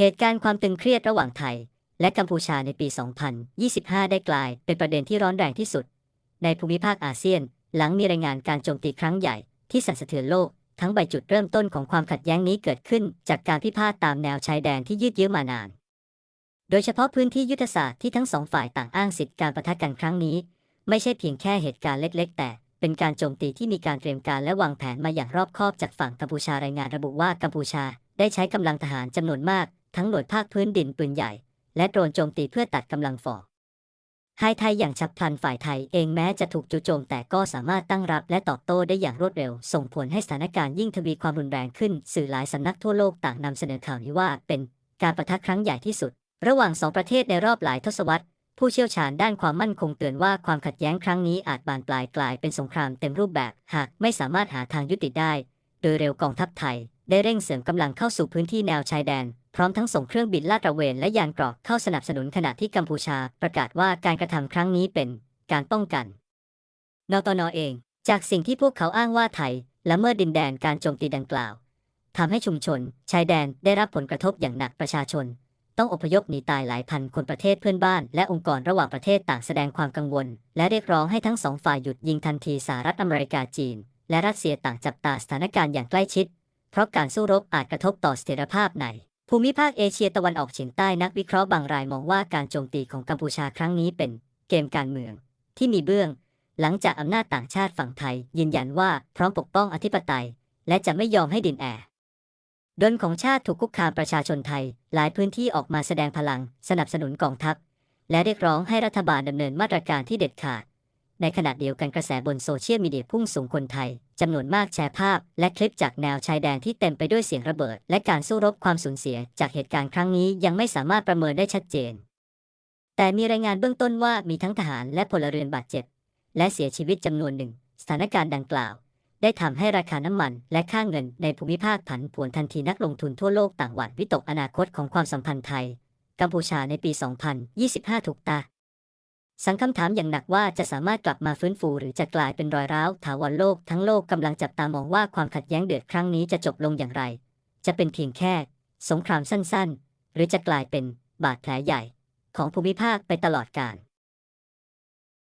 เหตุการณ์ความตึงเครียดระหว่างไทย และกัมพูชาในปี 2025 ได้กลายเป็นประเด็นที่ร้อนแรงที่สุด ในภูมิภาคอาเซียน หลังมีรายงานการโจมตีครั้งใหญ่ที่สั่นสะเทือนโลก ทั้งใบจุดเริ่มต้นของความขัดแย้งนี้เกิดขึ้น จากการพิพาทตามแนวชายแดนที่ยืดเยื้อมานาน โดยเฉพาะพื้นที่ยุทธศาสตร์ที่ทั้งสองฝ่ายต่างอ้างสิทธิการประทะกันครั้งนี้ ไม่ใช่เพียงแค่เหตุการณ์เล็ก ๆ แต่เป็นการโจมตีที่มีการเตรียมการและวางแผนมาอย่างรอบคอบจากฝั่งกัมพูชารายงานระบุว่ากัมพูชาได้ใช้กำลังทหารจำนวนมาก ทั้งหน่วยภาคพื้นดินปืนใหญ่ และโดรนโจมตีเพื่อตัดกำลังฝ่อให้ไทยอย่างฉับพลันฝ่ายไทยเองแม้จะถูกจู่โจมแต่ก็สามารถตั้งรับและตอบโต้ได้อย่างรวดเร็ว ส่งผลให้สถานการณ์ยิ่งทวีความรุนแรงขึ้น สื่อหลายสำนักทั่วโลกต่างนำเสนอข่าวนี้ว่าเป็นการประทะครั้งใหญ่ที่สุด ระหว่างสองประเทศในรอบหลายทศวรรษ ผู้เชี่ยวชาญด้านความมั่นคงเตือนว่าความขัดแย้งครั้งนี้อาจบานปลายกลายเป็นสงครามเต็มรูปแบบ หากไม่สามารถหาทางยุติได้ โดยเร็วกองทัพไทย ได้เร่งเสริมกำลังเข้าสู่พื้นที่แนวชายแดน พร้อมทั้งส่งเครื่องบินลาดตระเวนและยานเกราะเข้าสนับสนุนขณะที่กัมพูชาประกาศว่าการกระทำครั้งนี้เป็นการป้องกัน นตนเอง จากสิ่งที่พวกเขาอ้างว่าไทยละเมิดดินแดนการโจมตีดังกล่าวทำให้ชุมชน ชายแดนได้รับผลกระทบอย่างหนักประชาชน ต้องอพยพหนีตายหลายพันคนประเทศเพื่อนบ้าน และองค์กรระหว่างประเทศต่างแสดงความกังวล และเรียกร้องให้ทั้งสองฝ่ายหยุดยิงทันทีสหรัฐอเมริกาจีน และรัสเซียต่างจับตาสถานการณ์อย่างใกล้ชิด เพราะการสู้รบอาจกระทบต่อเสถียรภาพในภูมิภาคเอเชียตะวันออกเฉียงใต้นักวิเคราะห์บางรายมองว่าการโจมตีของกัมพูชาครั้งนี้เป็นเกมการเมือง ที่มีเบื้อง หลังจากอำนาจต่างชาติฝั่งไทย ยืนยันว่าพร้อมปกป้องอธิปไตย และจะไม่ยอมให้ดินแอดนของชาติถูกคุกคามประชาชนไทย หลายพื้นที่ออกมาแสดงพลัง สนับสนุนกองทัพ และเรียกร้องให้รัฐบาลดำเนินมาตรการที่เด็ดขาด ในขณะเดียวกันกระแสบนโซเชียลมีเดียพุ่งสูงคนไทยจำนวนมากแชร์ภาพ และคลิปจากแนวชายแดนที่เต็มไปด้วยเสียงระเบิด และการสู้รบความสูญเสีย จากเหตุการณ์ครั้งนี้ยังไม่สามารถประเมินได้ชัดเจน แต่มีรายงานเบื้องต้นว่ามีทั้งทหารและพลเรือนบาดเจ็บ และเสียชีวิตจำนวนหนึ่ง สถานการณ์ดังกล่าว ได้ทำให้ราคาน้ำมัน และค่าเงินในภูมิภาคผันผวนทันทีนักลงทุนทั่วโลกต่างหวั่นวิตกอนาคตของความสัมพันธ์ไทย กัมพูชาในปี 2025 ถูกตา สังคำถามอย่างหนักว่าจะสามารถกลับมาฟื้นฟูหรือจะกลายเป็นรอยร้าวถาวรโลกทั้งโลกกำลังจับตามองว่าความขัดแย้งเดือดครั้งนี้จะจบลงอย่างไร จะเป็นเพียงแค่ สงครามสั้นๆ หรือจะกลายเป็นบาดแผลใหญ่ ของภูมิภาคไปตลอดกาล